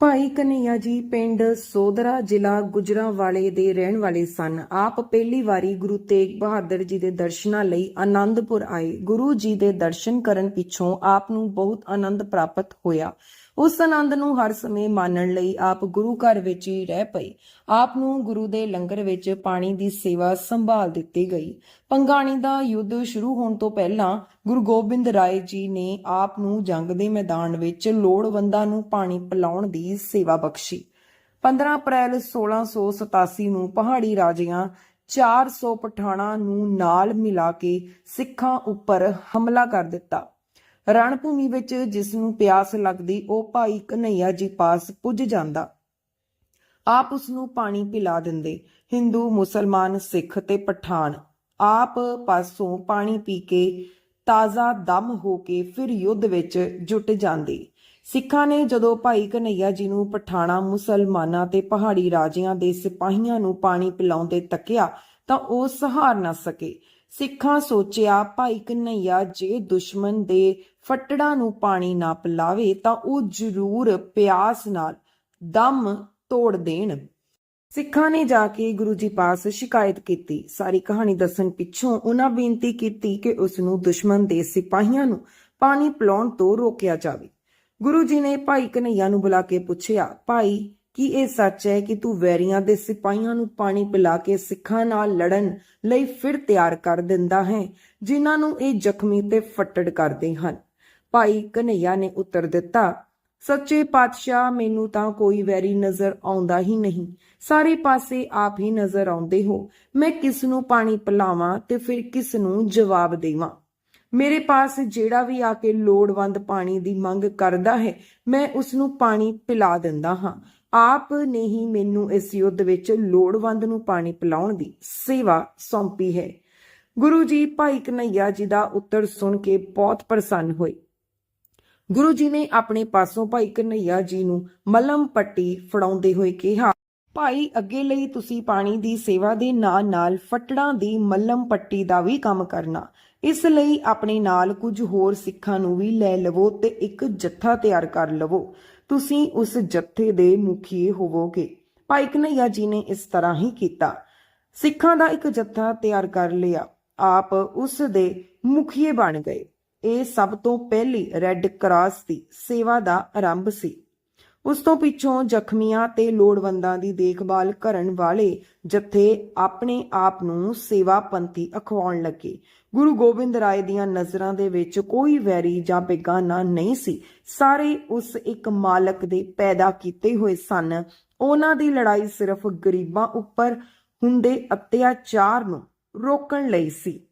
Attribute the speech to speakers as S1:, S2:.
S1: ਭਾਈ ਕਨਈਆ ਜੀ ਪਿੰਡ ਸੋਦਰਾ ਜ਼ਿਲ੍ਹਾ ਗੁਜਰਾਂਵਾਲੇ ਦੇ ਰਹਿਣ ਵਾਲੇ ਸਨ। ਆਪ ਪਹਿਲੀ ਵਾਰੀ ਗੁਰੂ ਤੇਗ ਬਹਾਦਰ ਜੀ ਦੇ ਦਰਸ਼ਨਾਂ ਲਈ ਆਨੰਦਪੁਰ ਆਏ। ਗੁਰੂ ਜੀ ਦੇ ਦਰਸ਼ਨ ਕਰਨ ਪਿੱਛੋਂ ਆਪ ਨੂੰ ਬਹੁਤ ਆਨੰਦ ਪ੍ਰਾਪਤ ਹੋਇਆ। ਉਸ ਆਨੰਦ ਨੂੰ ਹਰ ਸਮੇਂ ਮਾਣਨ ਲਈ ਆਪ ਗੁਰੂ ਘਰ ਵਿੱਚ ਹੀ ਰਹਿ ਪਏ ਆਪ ਨੂੰ ਗੁਰੂ ਦੇ ਲੰਗਰ ਵਿੱਚ ਪਾਣੀ ਦੀ ਸੇਵਾ ਸੰਭਾਲ ਦਿੱਤੀ ਗਈ। ਪੰਗਾਣੀ ਦਾ ਯੁੱਧ ਸ਼ੁਰੂ ਹੋਣ ਤੋਂ ਪਹਿਲਾਂ ਗੁਰੂ ਗੋਬਿੰਦ ਰਾਏ ਜੀ ਨੇ ਆਪ ਨੂੰ ਜੰਗ ਦੇ ਮੈਦਾਨ ਵਿੱਚ ਲੋੜਵੰਦਾਂ ਨੂੰ ਪਾਣੀ ਪਿਲਾਉਣ ਦੀ ਸੇਵਾ ਬਖਸ਼ੀ। 15 ਅਪ੍ਰੈਲ 1687 ਨੂੰ ਪਹਾੜੀ ਰਾਜਿਆਂ 400 ਪਠਾਣਾ ਨੂੰ ਨਾਲ ਮਿਲਾ ਕੇ ਸਿੱਖਾਂ ਉੱਪਰ ਹਮਲਾ ਕਰ ਦਿੱਤਾ। ਰਣਭੂਮੀ ਵਿੱਚ ਜਿਸ ਨੂੰ ਪਿਆਸ ਲੱਗਦੀ, ਉਹ ਭਾਈ ਕਨਈਆ ਜੀ ਪਾਸ ਪੁੱਜ ਜਾਂਦਾ। ਆਪ ਉਸ ਨੂੰ ਪਾਣੀ ਪਿਲਾ ਦਿੰਦੇ। ਹਿੰਦੂ, ਮੁਸਲਮਾਨ, ਸਿੱਖ ਤੇ ਪਠਾਨ। ਆਪ ਪਾਸੋਂ ਪਾਣੀ ਪੀ ਕੇ ਤਾਜ਼ਾ ਦਮ ਹੋ ਕੇ ਫਿਰ ਯੁੱਧ ਵਿੱਚ ਜੁਟ ਜਾਂਦੇ। ਸਿੱਖਾਂ ਨੇ ਜਦੋਂ ਭਾਈ ਕਨਈਆ ਜੀ ਨੂੰ ਪਠਾਣਾ, ਮੁਸਲਮਾਨਾਂ ਤੇ ਪਹਾੜੀ ਰਾਜਿਆਂ ਦੇ ਸਿਪਾਹੀਆਂ ਨੂੰ ਪਾਣੀ ਪਿਲਾਉਂਦੇ ਤੱਕਿਆ, ਤਾਂ ਉਹ ਸਹਾਰ ਨਾ ਸਕੇ। ਸਿੱਖਾਂ ਸੋਚਿਆ, ਭਾਈ ਕਨਈਆ ਜੇ ਦੁਸ਼ਮਣ ਦੇ ਫੱਟੜਾਂ ਨੂੰ ਪਾਣੀ ਨਾ ਪਿਲਾਵੇ, ਤਾਂ ਉਹ ਜ਼ਰੂਰ ਪਿਆਸ ਨਾਲ ਦਮ ਤੋੜ ਦੇਣ। ਸਿੱਖਾਂ ਨੇ ਜਾ ਕੇ ਗੁਰੂ ਜੀ ਪਾਸ ਸ਼ਿਕਾਇਤ ਕੀਤੀ। ਸਾਰੀ ਕਹਾਣੀ ਦੱਸਣ ਪਿੱਛੋਂ ਉਹਨਾਂ ਬੇਨਤੀ ਕੀਤੀ ਕਿ ਉਸ ਨੂੰ ਦੁਸ਼ਮਣ ਦੇ ਸਿਪਾਹੀਆਂ ਨੂੰ ਪਾਣੀ ਪਿਲਾਉਣ ਤੋਂ ਰੋਕਿਆ ਜਾਵੇ। ਗੁਰੂ ਜੀ ਨੇ ਭਾਈ ਕਨਈਆ ਨੂੰ ਬੁਲਾ ਕੇ ਪੁੱਛਿਆ, ਭਾਈ ਕੀ ਇਹ ਸੱਚ ਹੈ ਕਿ ਤੂੰ ਵੈਰੀਆਂ ਦੇ ਸਿਪਾਹੀਆਂ ਨੂੰ ਪਾਣੀ ਪਿਲਾ ਕੇ ਸਿੱਖਾਂ ਨਾਲ ਲੜਨ ਲਈ ਫਿਰ ਤਿਆਰ ਕਰ ਦਿੰਦਾ ਹੈ, ਜਿਨ੍ਹਾਂ ਨੂੰ ਇਹ ਜ਼ਖਮੀ ਤੇ ਫੱਟੜ ਕਰਦੇ ਹਨ? ਭਾਈ ਕਨਈਆ ਨੇ ਉੱਤਰ ਦਿੱਤਾ, ਸੱਚੇ ਪਾਤਸ਼ਾਹ, ਮੈਨੂੰ ਤਾਂ ਕੋਈ ਵੈਰੀ ਨਜ਼ਰ ਆਉਂਦਾ ਹੀ ਨਹੀਂ। ਸਾਰੇ ਪਾਸੇ ਆਪ ਹੀ ਨਜ਼ਰ ਆਉਂਦੇ ਹੋ। ਮੈਂ ਕਿਸ ਨੂੰ ਪਾਣੀ ਪਿਲਾਵਾਂ ਤੇ ਫਿਰ ਕਿਸ ਨੂੰ ਜਵਾਬ ਦੇਵਾਂ? ਮੇਰੇ ਪਾਸ ਜਿਹੜਾ ਵੀ ਆ ਕੇ ਲੋੜਵੰਦ ਪਾਣੀ ਦੀ ਮੰਗ ਕਰਦਾ ਹੈ, ਮੈਂ ਉਸ ਨੂੰ ਪਾਣੀ ਪਿਲਾ ਦਿੰਦਾ ਹਾਂ। ਆਪ ਨੇ ਹੀ ਮੈਨੂੰ ਇਸ ਯੁੱਧ ਵਿੱਚ ਲੋੜਵੰਦ ਨੂੰ ਪਾਣੀ ਪਿਲਾਉਣ ਦੀ ਸੇਵਾ ਸੌਂਪੀ ਹੈ। ਗੁਰੂ ਜੀ ਭਾਈ ਕਨਈਆ ਜੀ ਦਾ ਉੱਤਰ ਸੁਣ ਕੇ ਬਹੁਤ ਪ੍ਰਸੰਨ ਹੋਏ। ਗੁਰੂ ਜੀ ਨੇ ਆਪਣੇ ਪਾਸੋਂ ਭਾਈ ਕਨਈਆ ਜੀ ਨੂੰ ਮਲਮ ਪੱਟੀ ਫੜਾਉਂਦੇ ਹੋਏ ਕਿਹਾ, ਭਾਈ, ਅੱਗੇ ਲਈ ਤੁਸੀਂ ਪਾਣੀ ਦੀ ਸੇਵਾ ਦੇ ਨਾਲ ਨਾਲ ਫੱਟੜਾਂ ਦੀ ਮੱਲਮ ਪੱਟੀ ਦਾ ਵੀ ਕੰਮ ਕਰਨਾ। ਇਸ ਲਈ ਆਪਣੇ ਨਾਲ ਕੁਝ ਹੋਰ ਸਿੱਖਾਂ ਨੂੰ ਵੀ ਲੈ ਲਵੋ ਤੇ ਇੱਕ ਜੱਥਾ ਤਿਆਰ ਕਰ ਲਵੋ। ਤੁਸੀਂ ਉਸ ਜੱਥੇ ਦੇ ਮੁਖੀਏ ਹੋਵੋਗੇ। ਭਾਈ ਕਨਈਆ ਜੀ ਨੇ ਇਸ ਤਰ੍ਹਾਂ ਹੀ ਕੀਤਾ। ਸਿੱਖਾਂ ਦਾ ਇੱਕ ਜੱਥਾ ਤਿਆਰ ਕਰ ਲਿਆ। ਆਪ ਉਸ ਦੇ ਮੁਖੀਏ ਬਣ ਗਏ। ਇਹ ਸਭ ਤੋਂ ਪਹਿਲੀ ਰੈੱਡ ਕਰਾਸ ਦੀ ਸੇਵਾ ਦਾ ਆਰੰਭ ਸੀ। ਉਸ ਤੋਂ ਪਿੱਛੋਂ ਜ਼ਖਮੀਆਂ ਤੇ ਲੋੜਵੰਦਾਂ ਦੀ ਦੇਖਭਾਲ ਕਰਨ ਵਾਲੇ ਜਥੇ ਆਪਣੇ ਆਪ ਨੂੰ ਸੇਵਾ ਪੰਥੀ ਅਖਵਾਉਣ ਲੱਗੇ। ਗੁਰੂ ਗੋਬਿੰਦ ਰਾਏ ਦੀਆਂ ਨਜ਼ਰਾਂ ਦੇ ਵਿੱਚ ਕੋਈ ਵੈਰੀ ਜਾਂ ਬੇਗਾਨਾ ਨਹੀਂ ਸੀ। ਸਾਰੇ ਉਸ ਇੱਕ ਮਾਲਕ ਦੇ ਪੈਦਾ ਕੀਤੇ ਹੋਏ ਸਨ। ਉਹਨਾਂ ਦੀ ਲੜਾਈ ਸਿਰਫ ਗਰੀਬਾਂ ਉੱਪਰ ਹੁੰਦੇ ਅਤਿਆਚਾਰ ਨੂੰ ਰੋਕਣ ਲਈ ਸੀ।